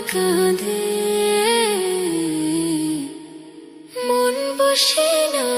কাঁদে। মন বসে না